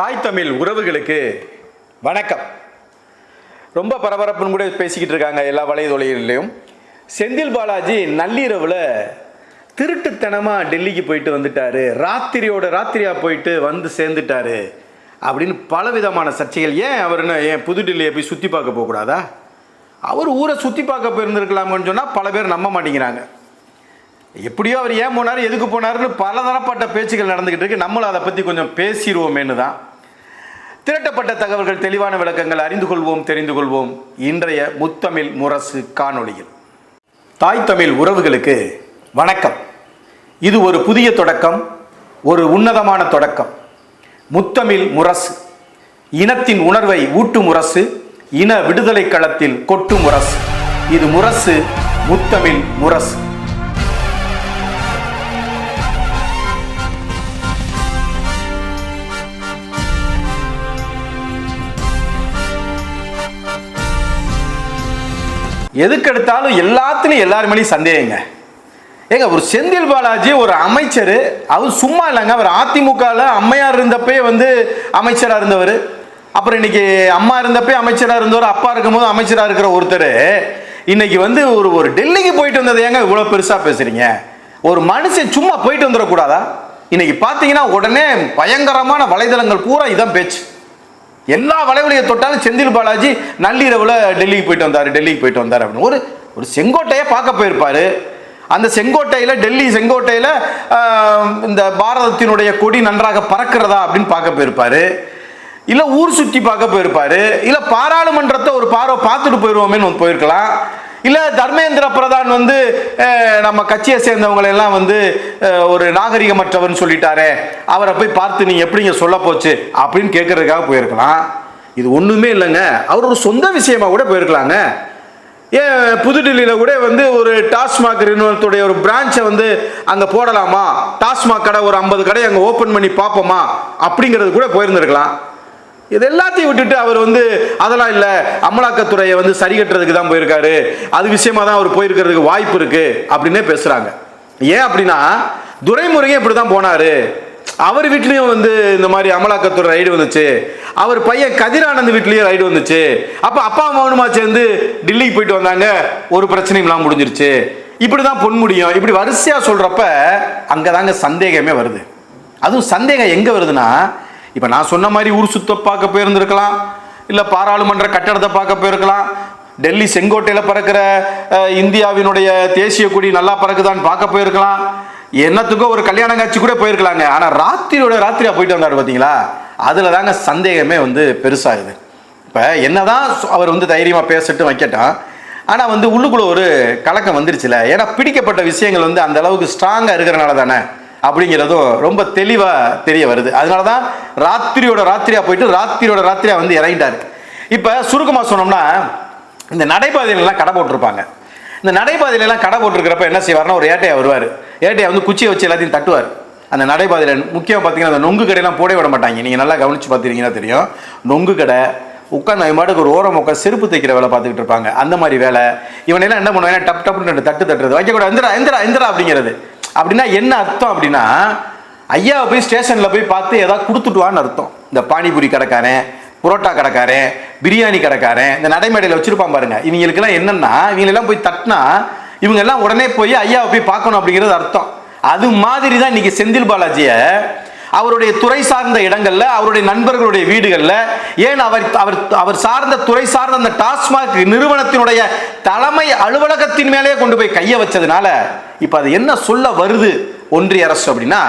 தாய் தமிழ் உறவுகளுக்கு வணக்கம். ரொம்ப பரபரப்புன்னு கூட பேசிக்கிட்டு இருக்காங்க எல்லா வலைதொலைகள்லையும் செந்தில் பாலாஜி நள்ளிரவில் திருட்டுத்தனமாக டெல்லிக்கு போயிட்டு வந்துட்டாரு. ராத்திரியோட ராத்திரியாக போயிட்டு வந்து சேர்ந்துட்டாரு அப்படின்னு பல விதமான சர்ச்சைகள். ஏன் அவர் என்ன ஏன் புதுடெல்லியை போய் சுற்றி பார்க்க போகக்கூடாதா? அவர் ஊரை சுற்றி பார்க்க போயிருந்துருக்கலாமான்னு சொன்னால் பல பேர் நம்ப மாட்டேங்கிறாங்க. எப்படியோ அவர் ஏன் போனார் எதுக்கு போனாருன்னு பலதரப்பட்ட பேச்சுகள் நடந்துக்கிட்டு இருக்கு. நம்மளும் அதை பற்றி கொஞ்சம் பேசிடுவோமேனு தான். திரட்டப்பட்ட தகவல்கள் தெளிவான விளக்கங்கள் அறிந்து கொள்வோம் தெரிந்து கொள்வோம். இன்றைய முத்தமிழ் முரசு காணொளியில். தாய் தமிழ் உறவுகளுக்கு வணக்கம். இது ஒரு புதிய தொடக்கம் ஒரு உன்னதமான தொடக்கம். முத்தமிழ் முரசு. இனத்தின் உணர்வை ஊட்டும் முரசு இன விடுதலை களத்தில் கொட்டும் முரசு. இது முரசு முத்தமிழ் முரசு. எதுக்கு எடுத்தாலும் எல்லாத்துலையும் எல்லாரும் மேலேயும் சந்தேகங்க. ஏங்க ஒரு செந்தில் பாலாஜி ஒரு அமைச்சர் அவர் சும்மா இல்லைங்க. அவர் அதிமுகவில் அம்மையார் இருந்தப்பே வந்து அமைச்சராக இருந்தவர். அப்புறம் இன்னைக்கு அம்மா இருந்தப்பே அமைச்சராக இருந்தவர் அப்பா இருக்கும்போது அமைச்சராக இருக்கிற ஒருத்தர். இன்னைக்கு வந்து ஒரு ஒரு டெல்லிக்கு போயிட்டு வந்தது ஏங்க இவ்வளோ பெருசாக பேசுகிறீங்க ஒரு மனுஷன் சும்மா போயிட்டு வந்துடக்கூடாதா? இன்னைக்கு பார்த்தீங்கன்னா உடனே பயங்கரமான வலைதளங்கள் பூரா இதான் பேச்சு. எல்லா வளைவலையை தொட்டாலும் செந்தில் பாலாஜி நள்ளிரவில் டெல்லிக்கு போயிட்டு வந்தார் டெல்லிக்கு போயிட்டு வந்தார் அப்படின்னு. ஒரு ஒரு செங்கோட்டையை பார்க்க போயிருப்பாரு. அந்த செங்கோட்டையில் டெல்லி செங்கோட்டையில் இந்த பாரதத்தினுடைய கொடி நன்றாக பறக்கிறதா அப்படின்னு பார்க்க போயிருப்பாரு. இல்லை ஊர் சுற்றி பார்க்க போயிருப்பாரு. இல்லை பாராளுமன்றத்தை ஒரு பார்வை பார்த்துட்டு போயிடுவோமேன்னு போயிருக்கலாம். இல்லை தர்மேந்திர பிரதான் வந்து நம்ம கட்சியை சேர்ந்தவங்களை எல்லாம் வந்து ஒரு நாகரிகமற்றவர்னு சொல்லிட்டாரே. அவரை போய் பார்த்து நீங்கள் எப்படிங்க சொல்ல போச்சு அப்படின்னு கேட்கறதுக்காக போயிருக்கலாம். இது ஒன்றுமே இல்லைங்க. அவர் ஒரு சொந்த விஷயமா கூட போயிருக்கலாங்க. ஏன் புதுடில்லியில் கூட வந்து ஒரு டாஸ்மாக் நிறுவனத்துடைய ஒரு பிரான்ச்சை வந்து அங்கே போடலாமா? டாஸ்மாக் கடை ஒரு ஐம்பது கடை அங்கே ஓப்பன் பண்ணி பார்ப்போமா? அப்படிங்கிறது கூட போயிருந்திருக்கலாம். இது எல்லாத்தையும் விட்டுட்டு அவர் வந்து அதெல்லாம் இல்லை அமலாக்கத்துறையை வந்து சரி கட்டுறதுக்கு தான் போயிருக்காரு. அது விஷயமா தான் அவர் போயிருக்கிறதுக்கு வாய்ப்பு இருக்கு அப்படின்னே பேசுறாங்க. ஏன் அப்படின்னா துரைமுருகன் இப்படி தான் போனாரு. அவர் வீட்லயும் வந்து இந்த மாதிரி அமலாக்கத்துறை ரைடு வந்துச்சு. அவர் பையன் கதிரானந்த் வீட்லயும் ரைடு வந்துச்சு. அப்ப அப்பா மகனுமா சேர்ந்து டெல்லிக்கு போயிட்டு வந்தாங்க. ஒரு பிரச்சனையும் இல்லாம முடிஞ்சிருச்சு. இப்படிதான் பொன் முடியும். இப்படி வரிசையா சொல்றப்ப அங்கதாங்க சந்தேகமே வருது. அதுவும் சந்தேகம் எங்க வருதுன்னா இப்போ நான் சொன்ன மாதிரி ஊர் சுத்த பார்க்க போயிருந்திருக்கலாம் இல்லை பாராளுமன்ற கட்டடத்தை பார்க்க போயிருக்கலாம் டெல்லி செங்கோட்டையில் பறக்கிற இந்தியாவினுடைய தேசிய கொடி நல்லா பறக்குதான்னு பார்க்க போயிருக்கலாம். என்னத்துக்கோ ஒரு கல்யாண காட்சி கூட போயிருக்கலாங்க. ஆனால் ராத்திரியோட ராத்திரியாக போயிட்டு வந்தாரு பார்த்தீங்களா அதில் தாங்க சந்தேகமே வந்து பெருசாகுது. இப்போ என்னதான் தான் அவர் வந்து தைரியமாக பேசட்டும் வைக்கட்டும். ஆனால் வந்து உள்ளுக்குள்ளே ஒரு கலக்கம் வந்துருச்சுல. ஏன்னா பிடிக்கப்பட்ட விஷயங்கள் வந்து அந்த அளவுக்கு ஸ்ட்ராங்காக இருக்கிறனால தானே. அப்படிங்கிறதும் ரொம்ப தெளிவாக தெரிய வருது. அதனால தான் ராத்திரியோட ராத்திரியாக போயிட்டு ராத்திரியோட ராத்திரியா வந்து இறங்கிட்டார். இப்போ சுருக்கமாக சொன்னோம்னா இந்த நடைபாதையிலலாம் கடை போட்டிருப்பாங்க. இந்த நடைபாதையிலலாம் கடை போட்டிருக்கிறப்ப என்ன செய்வார்னா ஒரு ஏட்டையா வருவார். ஏட்டையா வந்து குச்சியை வச்சு எல்லாத்தையும் தட்டுவார். அந்த நடைபாதையில் முக்கியம் பார்த்தீங்கன்னா அந்த நொங்கு கடையெல்லாம் போட விட மாட்டாங்க. நீங்கள் நல்லா கவனித்து பார்த்துருக்கீங்கன்னா தெரியும். நொங்கு கடை உட்காந்து அவன் பாட்டுக்கு ஒரு ஓரம் உட்காந்து செருப்பு தைக்கிற வேலை பார்த்துக்கிட்டு இருப்பாங்க. அந்த மாதிரி வேலை. இவனெல்லாம் என்ன பண்ணுவாங்க டப் டப்னு ரெண்டு தட்டு தட்டுறது. வைக்கக்கூடாது. எந்திரா எந்திரா எந்திரா அப்படிங்கிறது. அப்படின்னா என்ன அர்த்தம் அப்படின்னா ஐயாவை போய் ஸ்டேஷனில் போய் பார்த்து ஏதாவது கொடுத்துட்டுவான்னு அர்த்தம். இந்த பானிபூரி கடைக்காரன் புரோட்டா கடைக்காரன் பிரியாணி கடைக்காரன் இந்த நடைமேடையில் வச்சிருப்பான் பாருங்க. இவங்களுக்கெல்லாம் என்னென்னா இவங்களெல்லாம் போய் தட்டினா இவங்கெல்லாம் உடனே போய் ஐயாவை போய் பார்க்கணும் அப்படிங்கிறது அர்த்தம். அது மாதிரி தான் இன்னைக்கு செந்தில் பாலாஜியை அவருடைய துறை சார்ந்த இடங்கள்ல அவருடைய நண்பர்களுடைய வீடுகள்ல ஏன் அவர் அவர் அவர் சார்ந்த துறை சார்ந்த அந்த டாஸ்மாக் நிறுவனத்தினுடைய தலைமை அலுவலகத்தின் மேலேயே கொண்டு போய் கையை வச்சதுனால இப்ப அது என்ன சொல்ல வருது ஒன்றிய அரசு அப்படின்னா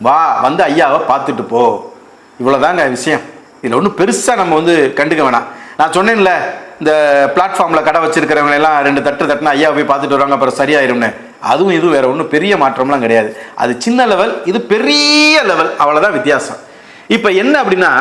வா வந்து ஐயாவை பார்த்துட்டு போ. இவ்வளவுதாங்க விஷயம். இதுல ஒன்றும் பெருசா நம்ம வந்து கண்டுக்க வேணாம். நான் சொன்னேன்ல இந்த பிளாட்ஃபார்மில் கடை வச்சிருக்கிறவங்க எல்லாம் ரெண்டு தட்டு தட்டுனா ஐயா போய் பார்த்துட்டு வருவாங்க அப்புறம் சரியாயிரும்னு. அதுவும் இதுவும் வேற ஒன்றும் பெரிய மாற்றம்லாம் கிடையாது. அது சின்ன லெவல் இது பெரிய லெவல் அவ்வளோதான் வித்தியாசம். இப்போ என்ன அப்படின்னா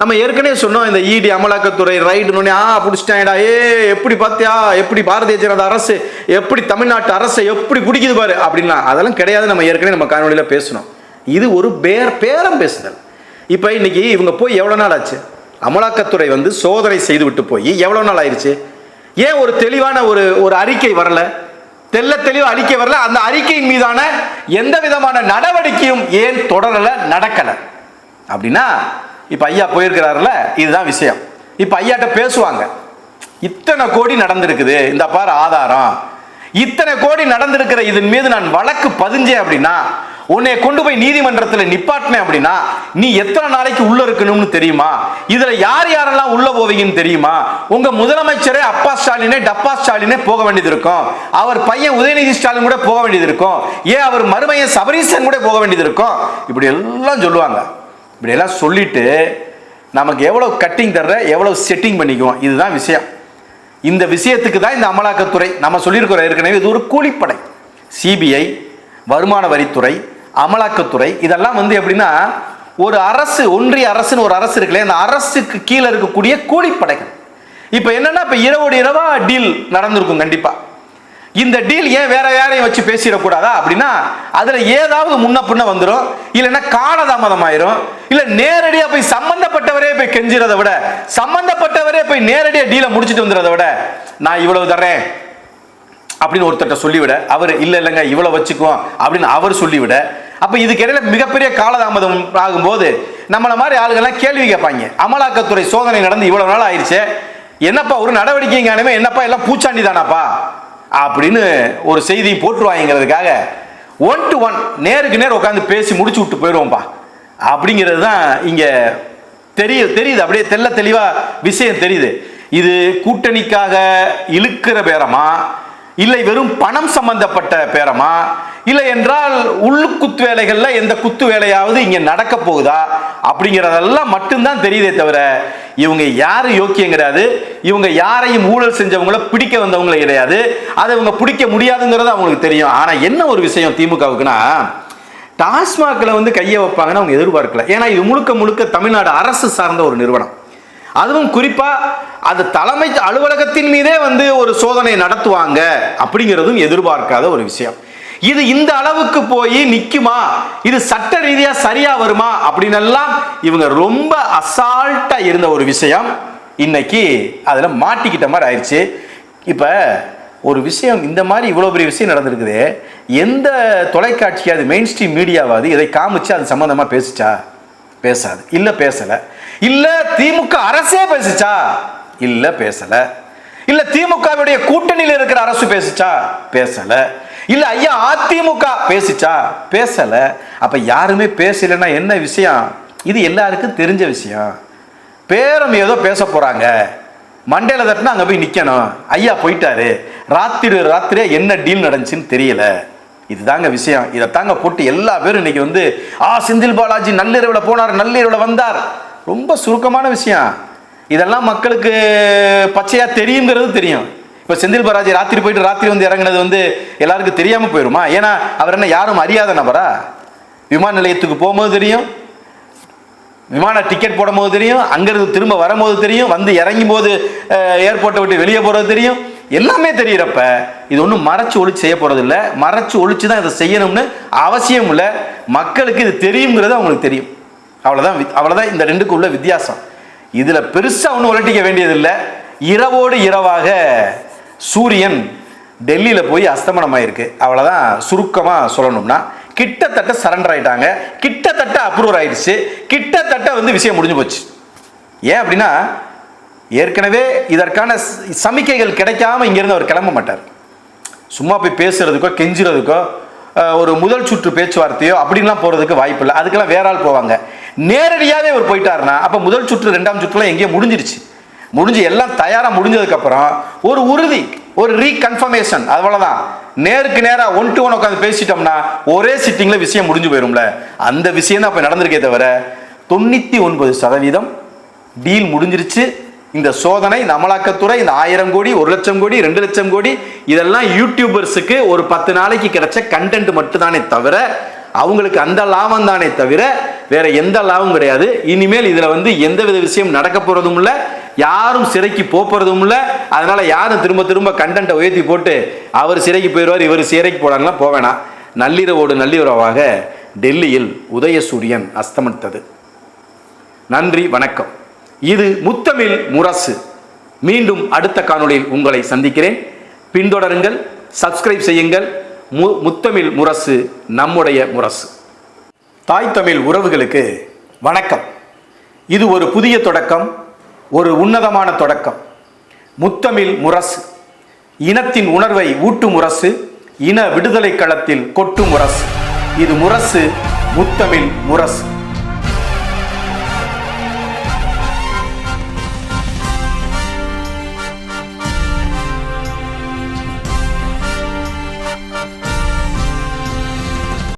நம்ம ஏற்கனவே சொன்னோம் இந்த இடி அமலாக்கத்துறை ரைடுன்னு ஆ பிடிச்சிட்டாங்கடா. ஏ எப்படி பார்த்தியா? எப்படி பாரதிய ஜனதா அரசு? எப்படி தமிழ்நாட்டு அரசை எப்படி பிடிக்குது பாரு? அப்படின்லாம். அதெல்லாம் கிடையாது. நம்ம ஏற்கனவே நம்ம காணொலியில் பேசணும் இது ஒரு பேர் பேரம் பேசுதல். இப்போ இன்னைக்கு இவங்க போய் எவ்வளோ நாள் ஆச்சு? அமலாக்கத்துறை வந்து சோதனை செய்து விட்டு போய் எவ்வளோ நாள் ஆயிடுச்சு ஏன் ஒரு தெளிவான ஒரு ஒரு அறிக்கை வரல? தெல்ல தெளிவு அறிக்கை வரல. அந்த அறிக்கையின் மீதான எந்த விதமான நடவடிக்கையும் ஏன் தொடரலை நடக்கலை? அப்படின்னா இப்போ ஐயா போயிருக்கிறாருல இதுதான் விஷயம். இப்போ ஐயாட்ட பேசுவாங்க. இத்தனை கோடி நடந்திருக்குது. இந்த பார் ஆதாரம். இத்தனை கோடி நடந்திருக்கிற இதன் மீது நான் வழக்கு பதிஞ்சேன் அப்படின்னா உன்னை கொண்டு போய் நீதிமன்றத்தில் நிப்பாட்டினேன் அப்படின்னா நீ எத்தனை நாளைக்கு உள்ள இருக்கணும்னு தெரியுமா? இதுல யார் யாரெல்லாம் உள்ள போவீங்கன்னு தெரியுமா? உங்க முதலமைச்சரே அப்பா ஸ்டாலினே டப்பா ஸ்டாலினே போக வேண்டியது இருக்கும். அவர் பையன் உதயநிதி ஸ்டாலின் கூட போக வேண்டியது இருக்கும். ஏன் அவர் மருமையன் சபரீசன் கூட போக வேண்டியது இருக்கும்? இப்படி எல்லாம் சொல்லுவாங்க. இப்படி எல்லாம் சொல்லிட்டு நமக்கு எவ்வளவு கட்டிங் தர்ற எவ்வளவு செட்டிங் பண்ணிக்குவோம். இதுதான் விஷயம். இந்த விஷயத்துக்கு தான் இந்த அமலாக்கத்துறை நம்ம சொல்லியிருக்கிறோம் ஏற்கனவே இது ஒரு கூலிப்படை. சிபிஐ வருமான வரித்துறை அமலாக்கத்துறை. இதெல்லாம் வந்து எப்படின்னா ஒரு அரசு ஒன்றிய அரசுன்னு ஒரு அரசு இருக்குல்ல அந்த அரசுக்கு கீழே இருக்கக்கூடிய கூலிப்படைகள். இப்போ என்னன்னா இப்போ இரவோடு இரவா டீல் நடந்திருக்கும் கண்டிப்பா. இந்த டீல் ஏன் வேற யாரையும் வச்சு பேசிடக்கூடாதா? அப்படின்னா அதுல ஏதாவது முன்ன பின்ன வந்துடும் இல்லைன்னா காலதாமதம் ஆயிரும் இல்ல நேரடியா போய் சம்பந்தப்பட்டவரே போய் கெஞ்சுறதை விட சம்பந்தப்பட்டவரே போய் நேரடியா டீலை முடிச்சிட்டு வந்துடுறத விட நான் இவ்வளவு தர்றேன் அப்படின்னு ஒருத்தர்கிட்ட சொல்லிவிட அவர் இல்லை இல்லைங்க இவ்வளோ வச்சுக்குவோம் அப்படின்னு அவர் சொல்லிவிட அப்போ இதுக்கிடையில் மிகப்பெரிய காலதாமதம் ஆகும்போது நம்மளை மாதிரி ஆளுகள்லாம் கேள்வி கேட்பாங்க. அமலாக்கத்துறை சோதனை நடந்து இவ்வளோ நாள் ஆயிடுச்சு. என்னப்பா ஒரு நடவடிக்கைங்க காணுமே என்னப்பா எல்லாம் பூச்சாண்டி தானாப்பா? அப்படின்னு ஒரு செய்தி போட்டுருவாங்கிறதுக்காக ஒன் டு ஒன் நேருக்கு நேர் உட்காந்து பேசி முடிச்சு விட்டு போயிடுவோம்ப்பா. அப்படிங்கிறது தான் இங்கே தெரியுது தெரியுது. அப்படியே தெள்ள தெளிவாக விஷயம் தெரியுது. இது கூட்டணிக்காக இழுக்கிற பேரமா? இல்லை வெறும் பணம் சம்பந்தப்பட்ட பேரமா? இல்லை என்றால் உள்ளு குத்து எந்த குத்து வேலையாவது இங்கே நடக்க போகுதா? அப்படிங்கிறதெல்லாம் மட்டும்தான் தெரியுதே தவிர இவங்க யார் யோக்கியம் கிடையாது இவங்க யாரையும் ஊழல் செஞ்சவங்கள பிடிக்க வந்தவங்கள கிடையாது. அதை இவங்க பிடிக்க முடியாதுங்கிறது அவங்களுக்கு தெரியும். ஆனால் என்ன ஒரு விஷயம் திமுகவுக்குன்னா டாஸ்மாகில் வந்து கையை வைப்பாங்கன்னு அவங்க எதிர்பார்க்கல. ஏன்னா இது முழுக்க முழுக்க தமிழ்நாடு அரசு சார்ந்த ஒரு நிறுவனம். அதுவும் குறிப்பாக அது தலைமை அலுவலகத்தின் மீதே வந்து ஒரு சோதனை நடத்துவாங்க அப்படிங்கிறதும் எதிர்பார்க்காத ஒரு விஷயம். இது இந்த அளவுக்கு போய் நிற்குமா இது சட்ட ரீதியா சரியா வருமா? அப்படின்னு எல்லாம் இவங்க ரொம்ப அசால்ட்டா இருந்த ஒரு விஷயம். இன்னைக்கு அதில் மாட்டிக்கிட்ட மாதிரி ஆயிடுச்சு. இப்போ ஒரு விஷயம் இந்த மாதிரி இவ்வளோ பெரிய விஷயம் நடந்திருக்குது. எந்த தொலைக்காட்சியாவது மெயின் ஸ்ட்ரீம் மீடியாவாது இதை காமிச்சு அது சம்மந்தமாக பேசிச்சா? பேசாது. இல்லை பேசலை. இல்லை திமுக அரசே பேசிச்சா? இல்லை பேசலை. இல்லை திமுகவுடைய கூட்டணியில் இருக்கிற அரசு பேசிச்சா? பேசலை. இல்ல ஐயா அதிமுக பேசிச்சா? பேசல. அப்ப யாருமே பேசலைன்னா என்ன விஷயம்? இது எல்லாருக்கும் தெரிஞ்ச விஷயம். பேரம் ஏதோ பேச போறாங்க. மண்டையில தட்டினா அங்க போய் நிக்கணும். ஐயா போயிட்டாரு. ராத்திரி ராத்திரியா என்ன டீல் நடந்துச்சுன்னு தெரியல. இதுதாங்க விஷயம். இதை தாங்க போட்டு எல்லா பேரும் இன்னைக்கு வந்து ஆ செந்தில் பாலாஜி நள்ளிரவில் போனார் நள்ளிரவில் வந்தார். ரொம்ப சுருக்கமான விஷயம். இதெல்லாம் மக்களுக்கு பச்சையா தெரியுங்கிறது தெரியும். இப்போ செந்தில் பாலாஜி ராத்திரி போயிட்டு ராத்திரி வந்து இறங்கினது வந்து எல்லாருக்கும் தெரியாமல் போயிருமா? ஏன்னா அவர் என்ன யாரும் அறியாத நபரா? விமான நிலையத்துக்கு போகும்போது தெரியும். விமான டிக்கெட் போடும்போது தெரியும். அங்கேருந்து திரும்ப வரும்போது தெரியும். வந்து இறங்கும் போது ஏர்போர்ட்டை விட்டு வெளியே போகிறது தெரியும். எல்லாமே தெரிகிறப்ப இது ஒன்றும் மறைச்சு ஒழிச்சு செய்ய போகிறது இல்லை மறைச்சு ஒழிச்சு தான் இதை செய்யணும்னு அவசியம் இல்லை. மக்களுக்கு இது தெரியுங்கிறது அவங்களுக்கு தெரியும். அவ்வளோதான் அவ்வளோதான் இந்த ரெண்டுக்கு உள்ள வித்தியாசம். இதில் பெருசாக ஒன்றும் உலட்டிக்க வேண்டியதில்லை. இரவோடு இரவாக சூரியன் டெல்லியில் போய் அஸ்தமனம் ஆயிருக்கு அவ்வளோதான் சுருக்கமாக சொல்லணும்னா கிட்டத்தட்ட சரண்டர் ஆயிட்டாங்க. கிட்டத்தட்ட அப்ரூவ் ஆயிடுச்சு. கிட்டத்தட்ட வந்து விஷயம் முடிஞ்சு போச்சு. ஏன் அப்படின்னா ஏற்கனவே இதற்கான சமிக்கைகள் கிடைக்காம இங்கிருந்து அவர் கிளம்ப மாட்டார். சும்மா போய் பேசுறதுக்கோ கெஞ்சுறதுக்கோ ஒரு முதல் சுற்று பேச்சுவார்த்தையோ அப்படின்லாம் போறதுக்கு வாய்ப்பு இல்லை அதுக்கெல்லாம் வேற ஆள் போவாங்க. நேரடியாகவே அவர் போயிட்டாருன்னா அப்போ முதல் சுற்று ரெண்டாம் சுற்றுலாம் எங்கேயோ முடிஞ்சிருச்சு. முடிஞ்சு எல்லாம் தயாராக முடிஞ்சதுக்கப்புறம் ஒரு உறுதி ஒரு ரீகன்ஃபர்மேஷன் அவ்வளவுதான். நேருக்கு நேராக ஒன் டு ஒன் உட்காந்து பேசிட்டோம்னா ஒரே சிட்டிங்கில் விஷயம் முடிஞ்சு போயிரும்ல. அந்த விஷயம் தான் இப்போ நடந்திருக்கே தவிர தொண்ணூற்றி ஒன்பது சதவீதம் டீல் முடிஞ்சிருச்சு. இந்த சோதனை இந்த அமலாக்கத்துறை இந்த ஆயிரம் கோடி ஒரு லட்சம் கோடி ரெண்டு லட்சம் கோடி இதெல்லாம் யூடியூபர்ஸுக்கு ஒரு பத்து நாளைக்கு கிடைச்ச கண்டென்ட் மட்டும்தானே தவிர அவங்களுக்கு அந்த லாபம் தானே தவிர வேற எந்த லாபம் கிடையாது. இனிமேல் இதுல வந்து எந்த வித விஷயம் நடக்க போறதும் இல்லை. யாரும் சிறைக்கு போகிறதும் இல்லை. அதனால் அதனால யாரும் திரும்ப திரும்ப கண்டென்ட்டை உயர்த்தி போட்டு அவர் சிறைக்கு போயிடுவார் இவர் சிறைக்கு போறாங்களா போவேணாம் நள்ளிரவோடு நள்ளிரவாக டெல்லியில் உதயசூரியன் அஸ்தமித்தது. நன்றி வணக்கம். இது முத்தமிழ் முரசு. மீண்டும் அடுத்த காணொளியில் உங்களை சந்திக்கிறேன். பின்தொடருங்கள் சப்ஸ்கிரைப் செய்யுங்கள். மு முத்தமிழ் முரசு நம்முடைய முரசு. தாய் தமிழ் உறவுகளுக்கு வணக்கம். இது ஒரு புதிய தொடக்கம். ஒரு உன்னதமான தொடக்கம். முத்தமிழ் முரசு. இனத்தின் உணர்வை ஊட்டும் முரசு. இன விடுதலை களத்தில் கொட்டும் முரசு. இது முரசு முத்தமிழ் முரசு.